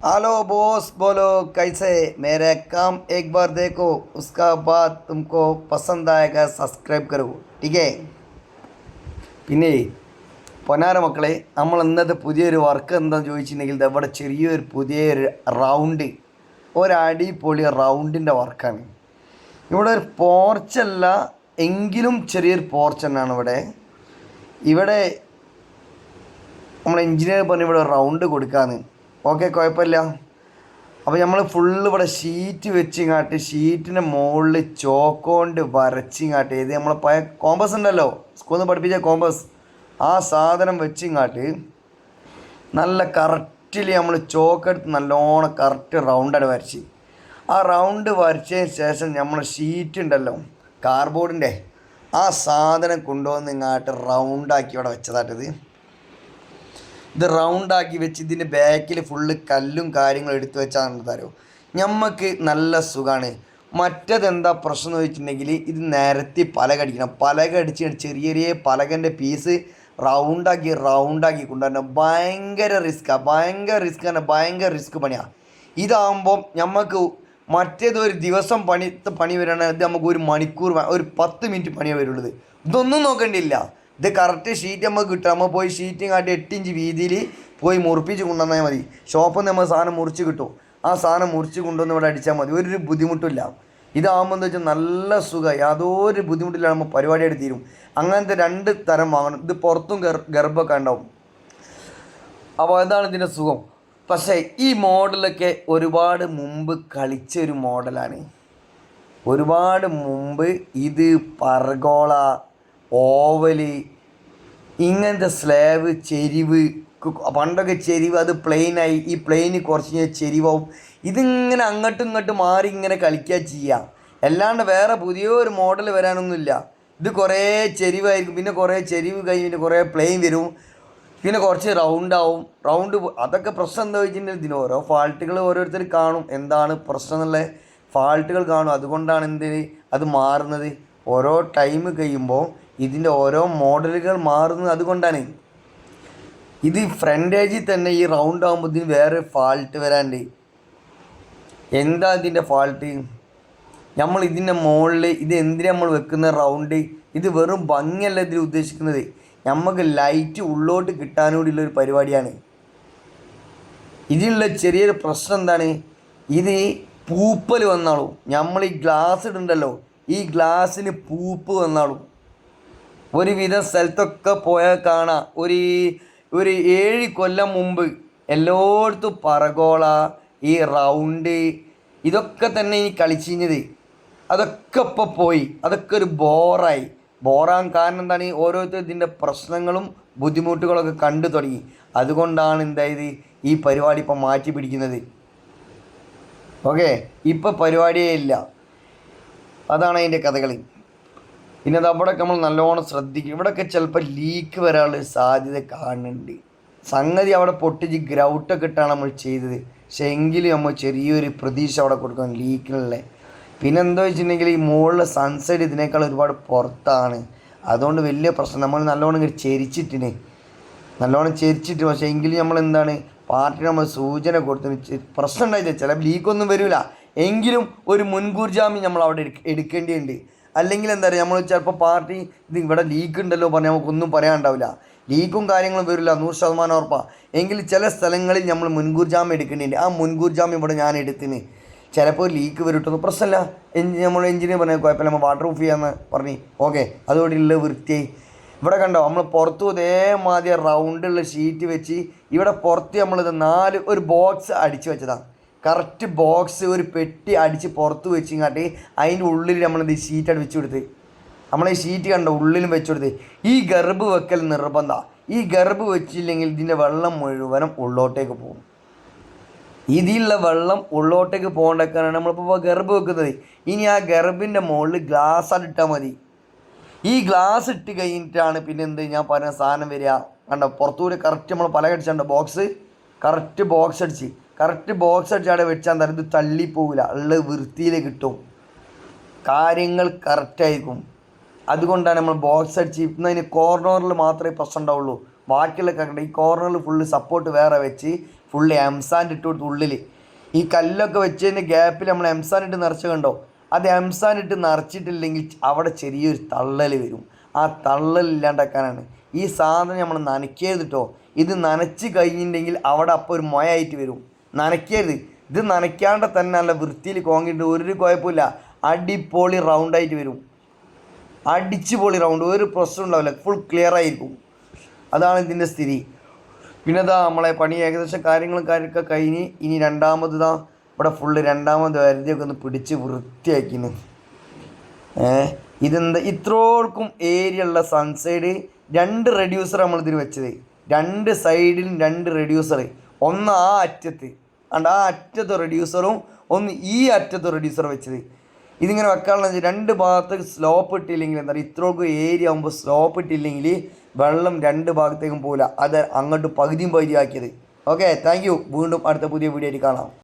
Hello boss बोलो कैसे मेरे काम एक बार देखो उसका बाद तुमको पसंद आएगा सब्सक्राइब करो ठीक है പിന്നെ പൊന്നാര മക്കളെ നമ്മൾ ഇന്നത്തെ പുതിയൊരു വർക്ക് എന്താണെന്ന് ചോദിച്ചിട്ടുണ്ടെങ്കിൽ ദാ ഇവിടെ ചെറിയൊരു പുതിയൊരു റൗണ്ട് ഒരടിപൊളി റൗണ്ടിൻ്റെ വർക്കാണ് ഇവിടെ ഒരു പോർച്ചല്ല എങ്കിലും ചെറിയൊരു പോർച്ച് തന്നെയാണ് ഇവിടെ ഇവിടെ നമ്മൾ എഞ്ചിനീയർ പറഞ്ഞ് ഇവിടെ റൗണ്ട് കൊടുക്കാന്ന് ഓക്കെ കുഴപ്പമില്ല. അപ്പോൾ നമ്മൾ ഫുള്ള് ഇവിടെ ഷീറ്റ് വെച്ചിങ്ങാട്ട് ഷീറ്റിന്റെ മുകളിൽ ചോക്കോണ്ട് വരച്ചിങ്ങാട്ട് ഇത് നമ്മൾ പഴയ കോമ്പസ് ഉണ്ടല്ലോ. സ്കൂളിൽ നിന്ന് പഠിപ്പിച്ച കോമ്പസ് ആ സാധനം വെച്ചിങ്ങാട്ട് നല്ല കറക്റ്റിൽ നമ്മൾ ചോക്കെടുത്ത് നല്ലോണം കറക്റ്റ് റൗണ്ടാണ് വരച്ച്. ആ റൗണ്ട് വരച്ചതിന് ശേഷം നമ്മൾ ഷീറ്റ് ഉണ്ടല്ലോ കാർബോർഡിന്റെ ആ സാധനം കൊണ്ടുവന്ന് ഇങ്ങോട്ട് റൗണ്ടാക്കി ഇവിടെ വെച്ചതായിട്ടത് ഇത് റൗണ്ടാക്കി വെച്ച് ഇതിന്റെ ബാക്കിൽ ഫുള്ള് കല്ലും കാര്യങ്ങളും എടുത്തു വെച്ചാണ് തരോ. ഞമ്മക്ക് നല്ല സുഖമാണ് മറ്റതെന്താ പ്രശ്നം എന്ന് വെച്ചിട്ടുണ്ടെങ്കിൽ ഇത് നിരത്തി പലക അടിക്കണം പലക അടിച്ച് ചെറിയ ചെറിയ പലകന്റെ പീസ് റൗണ്ടാക്കി റൗണ്ടാക്കി കൊണ്ടുവരണം. ഭയങ്കര റിസ്ക്കാണ് ഭയങ്കര റിസ്ക് തന്നെ ഭയങ്കര റിസ്ക് പണിയാണ് ഇതാകുമ്പോൾ നമുക്ക് മറ്റേതൊരു ദിവസം പണി പണി ഇത് നമുക്ക് ഒരു മണിക്കൂർ ഒരു പത്ത് മിനിറ്റ് പണിയേ വരുള്ളത് ഇതൊന്നും നോക്കേണ്ടിയില്ല ഇത് കറക്റ്റ് ഷീറ്റ് നമുക്ക് കിട്ടും. നമ്മൾ പോയി ഷീറ്റും കാട്ടി എട്ട് ഇഞ്ച് വീതിയിൽ പോയി മുറിപ്പിച്ച് കൊണ്ടുവന്നാൽ മതി. ഷോപ്പിൽ നമ്മൾ സാധനം മുറിച്ച് കിട്ടും. ആ സാധനം മുറിച്ച് കൊണ്ടുവന്ന് ഇവിടെ അടിച്ചാൽ മതി. ഒരു ബുദ്ധിമുട്ടില്ല ഇതാകുമ്പോൾ എന്താ വെച്ചാൽ നല്ല സുഖം. യാതൊരു ബുദ്ധിമുട്ടില്ല നമ്മൾ പരിപാടിയായിട്ട് തീരും. അങ്ങനത്തെ രണ്ട് തരം വാങ്ങണം. ഇത് പുറത്തും ഗർ ഗർഭമൊക്കെ ഉണ്ടാവും. അപ്പോൾ അതാണ് ഇതിന്റെ സുഖം. പക്ഷേ ഈ മോഡലൊക്കെ ഒരുപാട് മുമ്പ് കളിച്ച ഒരു മോഡലാണ്. ഒരുപാട് മുമ്പ് ഇത് പർഗോള ഓവൽ ഇങ്ങനത്തെ സ്ലാബ് ചെരിവ് പണ്ടൊക്കെ ചെരിവ് അത് പ്ലെയിനായി ഈ പ്ലെയിന് കുറച്ച് കഴിഞ്ഞാൽ ചെരിവാവും. ഇതിങ്ങനെ അങ്ങോട്ടും ഇങ്ങോട്ടും മാറി ഇങ്ങനെ കളിക്കുക ചെയ്യാം. അല്ലാണ്ട് വേറെ പുതിയൊരു മോഡൽ വരാനൊന്നുമില്ല. ഇത് കുറേ ചെരിവായിരിക്കും. പിന്നെ കുറേ ചെരിവ് കഴിഞ്ഞ് പിന്നെ കുറേ പ്ലെയിൻ വരും. പിന്നെ കുറച്ച് റൗണ്ട് ആവും. റൗണ്ട് അതൊക്കെ പ്രശ്നം എന്താ വെച്ചിട്ടുണ്ടെങ്കിൽ ഇതിന് ഓരോ ഫാൾട്ടുകൾ ഓരോരുത്തർ കാണും. എന്താണ് പ്രശ്നം എന്നുള്ള ഫാൾട്ടുകൾ കാണും. അതുകൊണ്ടാണ് എന്തിന് അത് മാറുന്നത്. ഓരോ ടൈം കഴിയുമ്പോൾ ഇതിന്റെ ഓരോ മോഡലുകൾ മാറുന്നത് അതുകൊണ്ടാണ്. ഇത് ഫ്രണ്ടേജിൽ തന്നെ ഈ റൗണ്ട് ആകുമ്പോൾ ഇതിന് വേറെ ഫാൾട്ട് വരാണ്ട്. എന്താ ഇതിന്റെ ഫാൾട്ട് നമ്മൾ ഇതിന്റെ മുകളിൽ ഇത് എന്തിനാ നമ്മൾ വെക്കുന്ന റൗണ്ട് ഇത് വെറും ഭംഗിയല്ല ഇതിൽ ഉദ്ദേശിക്കുന്നത്. നമുക്ക് ലൈറ്റ് ഉള്ളോട്ട് കിട്ടാനൂടിയുള്ള ഒരു പരിപാടിയാണ്. ഇതിനുള്ള ചെറിയൊരു പ്രശ്നം എന്താണ്? ഇത് പൂപ്പൽ വന്നാളും. നമ്മൾ ഈ ഗ്ലാസ് ഇടണ്ടല്ലോ. ഈ ഗ്ലാസ്സിന് പൂപ്പ് വന്നാളും. ഒരുവിധ സ്ഥലത്തൊക്കെ പോയാൽ കാണാം. ഒരു ഒരു ഏഴ് കൊല്ലം മുമ്പ് എല്ലായിടത്തും പറഗോള ഈ റൗണ്ട് ഇതൊക്കെ തന്നെ ഈ കളിച്ചിഞ്ഞത്. അതൊക്കെ ഇപ്പോൾ പോയി. അതൊക്കെ ഒരു ബോറായി ബോറാൻ കാരണം എന്താണ്? ഈ ഓരോരുത്തർ ഇതിന്റെ പ്രശ്നങ്ങളും ബുദ്ധിമുട്ടുകളൊക്കെ കണ്ടു തുടങ്ങി. അതുകൊണ്ടാണ് എന്തായത്? ഈ പരിപാടി ഇപ്പം മാറ്റി പിടിക്കുന്നത്. ഓക്കെ ഇപ്പം പരിപാടിയേ ഇല്ല. അതാണ് അതിന്റെ കഥകളി. പിന്നെ അത് അവിടെയൊക്കെ നമ്മൾ നല്ലോണം ശ്രദ്ധിക്കും. ഇവിടെയൊക്കെ ചിലപ്പോൾ ലീക്ക് വരാനുള്ള സാധ്യത കാണുന്നുണ്ട്. സംഗതി അവിടെ പൊട്ടിച്ച് ഗ്രൗട്ടൊക്കെ ഇട്ടാണ് നമ്മൾ ചെയ്തത്. പക്ഷെ എങ്കിലും നമ്മൾ ചെറിയൊരു പ്രതീക്ഷ അവിടെ കൊടുക്കണം ലീക്കിനുള്ള പിന്നെ എന്താ വെച്ചിട്ടുണ്ടെങ്കിൽ ഈ മുകളിലെ സൺസൈഡ് ഇതിനേക്കാൾ ഒരുപാട് പുറത്താണ്. അതുകൊണ്ട് വലിയ പ്രശ്നം. നമ്മൾ നല്ലോണം ഇങ്ങനെ ചെരിച്ചിട്ടിന്. നല്ലോണം ചെരിച്ചിട്ട്. പക്ഷേ എങ്കിലും നമ്മൾ എന്താണ്? പാർട്ടി നമ്മൾ സൂചന കൊടുത്ത് പ്രശ്നം ഉണ്ടായില്ല. ചില ലീക്കൊന്നും വരില്ല എങ്കിലും ഒരു മുൻകൂർ ജാമ്യം നമ്മൾ അവിടെ എടുക്ക- എടുക്കേണ്ടിയുണ്ട് അല്ലെങ്കിൽ എന്താ പറയുക നമ്മൾ ചിലപ്പോൾ പാർട്ടി ഇത് ഇവിടെ ലീക്ക് ഉണ്ടല്ലോ പറഞ്ഞാൽ നമുക്കൊന്നും പറയാനുണ്ടാവില്ല. ലീക്കും കാര്യങ്ങളും വരില്ല നൂറ് ശതമാനം ഉറപ്പാണ് എങ്കിൽ ചില സ്ഥലങ്ങളിൽ നമ്മൾ മുൻകൂർ ജാമ്യം എടുക്കേണ്ടി ആ മുൻകൂർ ജാമ്യം ഇവിടെ ഞാൻ എടുത്തിന്. ചിലപ്പോൾ ലീക്ക് വരട്ടൊന്നും പ്രശ്നമല്ല എഞ്ചിൻ നമ്മൾ എഞ്ചിനീയർ പറഞ്ഞ കുഴപ്പമില്ല നമ്മൾ വാട്ടർ പ്രൂഫ് ചെയ്യാന്ന് പറഞ്ഞു. ഓക്കെ അതോടെ ഉള്ള വൃത്തിയായി ഇവിടെ കണ്ടോ നമ്മൾ പുറത്തു ഇതേമാതിരി റൗണ്ടുള്ള ഷീറ്റ് വെച്ച് ഇവിടെ പുറത്ത് നമ്മളിത് നാല് ഒരു ബോക്സ് അടിച്ചു വെച്ചതാണ് കറക്റ്റ് ബോക്സ് ഒരു പെട്ടി അടിച്ച് പുറത്ത് വെച്ചിങ്ങാട്ട് അതിന്റെ ഉള്ളിൽ നമ്മളെന്ത് ഷീറ്റ് അടിച്ച് കൊടുത്ത് നമ്മൾ ഈ ഷീറ്റ് കണ്ട ഉള്ളിലും വെച്ച് കൊടുത്ത് ഈ ഗർഭ് വെക്കൽ നിർബന്ധമാണ് ഈ ഗർഭ് വെച്ചില്ലെങ്കിൽ ഇതിന്റെ വെള്ളം മുഴുവനും ഉള്ളോട്ടേക്ക് പോകും. ഇതിലുള്ള വെള്ളം ഉള്ളോട്ടേക്ക് പോകേണ്ടൊക്കെയാണ് നമ്മളിപ്പോൾ ഗർഭ് വെക്കുന്നത്. ഇനി ആ ഗർഭിന്റെ മുകളിൽ ഗ്ലാസ് ഇട്ടാൽ മതി. ഈ ഗ്ലാസ് ഇട്ട് കഴിഞ്ഞിട്ടാണ് പിന്നെ എന്ത്? ഞാൻ പറഞ്ഞ സാധനം വരിക. കണ്ടോ? പുറത്തുകൂടി കറക്റ്റ് നമ്മൾ പല കടിച്ചുണ്ടോ ബോക്സ് കറക്റ്റ് ബോക്സ് അടിച്ച്. കറക്റ്റ് ബോക്സ് അടിച്ച് അവിടെ വെച്ചാൽ എന്താ ഇത് തള്ളിപ്പോവില്ല ഉള്ള വൃത്തിയിൽ കിട്ടും. കാര്യങ്ങൾ കറക്റ്റായിരിക്കും അതുകൊണ്ടാണ് നമ്മൾ ബോക്സ് അടിച്ച് ഇന്നതിന് കോർണറിൽ മാത്രമേ പ്രശ്നം ഉണ്ടാവുള്ളൂ. ബാക്കിയുള്ള കണ്ട ഈ കോർണറിൽ ഫുള്ള് സപ്പോർട്ട് വേറെ വെച്ച് ഫുള്ള് എംസാൻഡ് ഇട്ട് കൊടുത്ത് ഉള്ളിൽ ഈ കല്ലൊക്കെ വെച്ചതിന്റെ ഗ്യാപ്പിൽ നമ്മൾ എംസാൻഡ് ഇട്ട് നിറച്ച് കണ്ടോ? അത് എംസാൻഡ് ഇട്ട് നിറച്ചിട്ടില്ലെങ്കിൽ അവിടെ ചെറിയൊരു തള്ളൽ വരും. ആ തള്ളൽ ഇല്ലാണ്ടാക്കാനാണ്. ഈ സാധനം നമ്മൾ നനയ്ക്കരുത് കേട്ടോ ഇത് നനച്ച് കഴിഞ്ഞിട്ടുണ്ടെങ്കിൽ അവിടെ അപ്പോൾ ഒരു മൊയായിട്ട് വരും. നനയ്ക്കരുത്. ഇത് നനയ്ക്കാണ്ട് തന്നെ നല്ല വൃത്തിയിൽ കോങ്ങിയിട്ട് ഒരു കുഴപ്പമില്ല. അടിപൊളി റൗണ്ടായിട്ട് വരും. അടിച്ച് പൊളി റൗണ്ട് ഒരു പ്രശ്നം ഉണ്ടാവില്ല. ഫുൾ ക്ലിയർ ആയിരിക്കും. അതാണ് ഇതിന്റെ സ്ഥിതി. പിന്നെ ഇതാ നമ്മളെ പണി ഏകദേശം കാര്യങ്ങളും കാര്യമൊക്കെ കഴിഞ്ഞ് ഇനി രണ്ടാമത് ഇതാ ഇവിടെ ഫുള്ള് രണ്ടാമത് വരുതിയൊക്കെ ഒന്ന് പിടിച്ച് വൃത്തിയാക്കിന് ഏ ഇതെന്താ? ഇത്രോർക്കും ഏരിയ ഉള്ള സൺസൈഡ് രണ്ട് റെഡ്യൂസർ നമ്മളിതിന് വെച്ചത്. രണ്ട് സൈഡിലും രണ്ട് റെഡ്യൂസർ ഒന്ന് ആ അറ്റത്ത്. അണ്ട് ആ അറ്റത്ത് റെഡ്യൂസറും ഒന്ന് ഈ അറ്റത്ത് റെഡ്യൂസർ വെച്ചത്. ഇതിങ്ങനെ വെക്കാനുള്ള രണ്ട് ഭാഗത്തേക്ക് സ്ലോപ്പ് ഇട്ടില്ലെങ്കിൽ എന്താ പറയുക ഇത്രയൊക്കെ ഏരിയ ആകുമ്പോൾ സ്ലോപ്പ് ഇട്ടില്ലെങ്കിൽ വെള്ളം രണ്ട് ഭാഗത്തേക്കും പോകില്ല അത് അങ്ങോട്ട് പകുതിയും പകുതി ആക്കിയത് ഓക്കെ താങ്ക് യു വീണ്ടും അടുത്ത പുതിയ വീഡിയോ കാണാം.